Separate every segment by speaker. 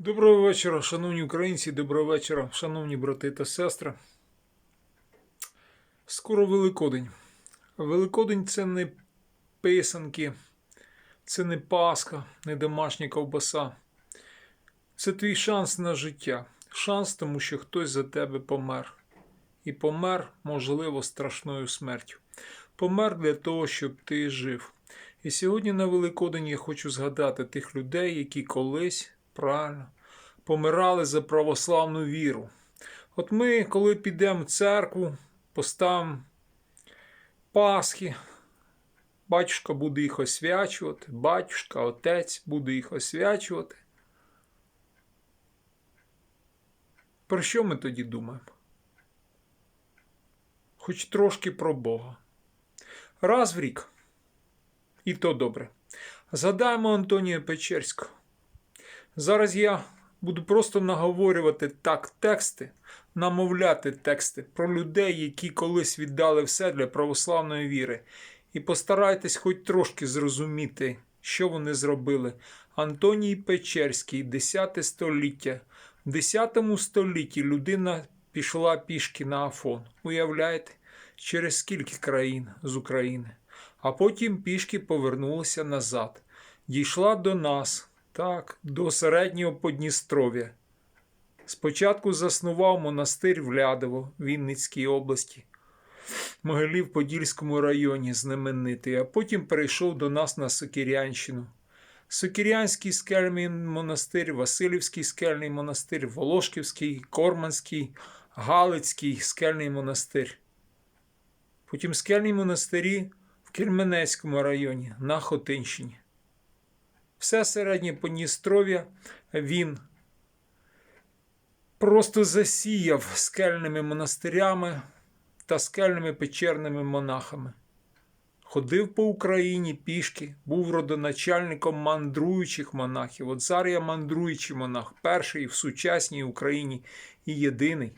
Speaker 1: Доброго вечора, шановні українці, доброго вечора, шановні брати та сестри. Скоро Великодень. Великодень це не писанки, це не Пасха, не домашня ковбаса. Це твій шанс на життя. Шанс, тому що хтось за тебе помер. І помер, можливо, страшною смертю. Помер для того, щоб ти жив. І сьогодні на Великодень я хочу згадати тих людей, які колись правильно помирали за православну віру. От ми, коли підемо в церкву, поставимо Пасхи, батюшка буде їх освячувати, батюшка, отець буде їх освячувати. Про що ми тоді думаємо? Хоч трошки про Бога. Раз в рік. І то добре. Згадаємо Антонія Печерського. Зараз я буду просто наговорювати так тексти, намовляти тексти про людей, які колись віддали все для православної віри. І постарайтесь хоч трошки зрозуміти, що вони зробили. Антоній Печерський, 10 століття. В 10 столітті людина пішла пішки на Афон. Уявляєте, через скільки країн з України. А потім пішки повернулася назад. Дійшла до нас, так, до середнього Подністров'я. Спочатку заснував монастир в Лядово, Вінницькій області, Могилів Подільському районі знаменитий, а потім перейшов до нас на Сокірянщину. Сокірянський скельний монастир, Васильівський скельний монастир, Волошківський, Корманський, Галицький скельний монастир. Потім скельні монастирі в Кельменецькому районі на Хотинщині. Все середнє Подністров'я він просто засіяв скельними монастирями та скельними печерними монахами. Ходив по Україні пішки, був родоначальником мандруючих монахів. От зараз я мандруючий монах, перший в сучасній Україні і єдиний.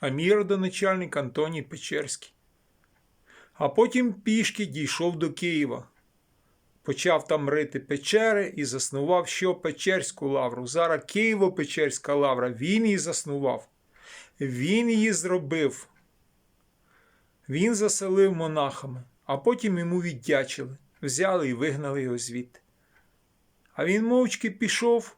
Speaker 1: А мій родоначальник Антоній Печерський. А потім пішки дійшов до Києва. Почав там рити печери і заснував що Печерську лавру. Зараз Києво-Печерська лавра, він її заснував. Він її зробив. Він заселив монахами, а потім йому віддячили, взяли і вигнали його звідти. А він мовчки пішов,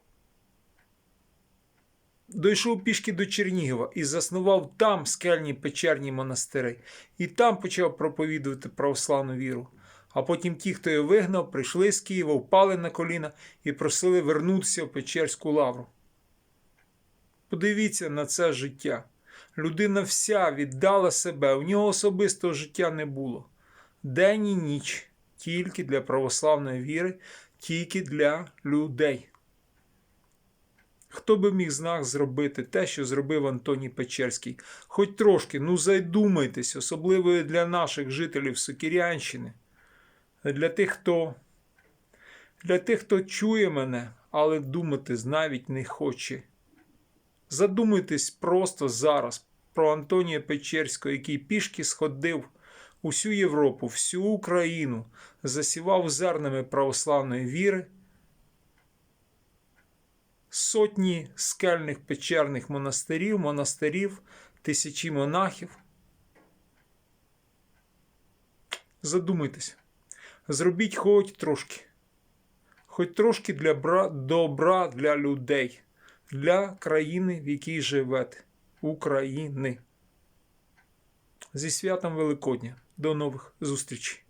Speaker 1: дійшов пішки до Чернігова і заснував там скельні печерні монастири, і там почав проповідувати православну віру. А потім ті, хто його вигнав, прийшли з Києва, впали на коліна і просили вернутися в Печерську лавру. Подивіться на це життя. Людина вся віддала себе, у нього особистого життя не було. День і ніч тільки для православної віри, тільки для людей. Хто би міг з нас зробити те, що зробив Антоній Печерський? Хоч трошки, ну задумайтесь, особливо для наших жителів Сокірянщини, для тих, хто для тих, хто чує мене, але думати навіть не хоче. Задумайтесь просто зараз про Антонія Печерського, який пішки сходив усю Європу, всю Україну, засівав зернами православної віри. Сотні скельних печерних монастирів, монастирів, тисячі монахів. Задумайтеся, зробіть хоч трошки, хоч трошки для бра... добра для людей для країни, в якій живете, України. Зі святом Великодня. До нових зустрічей!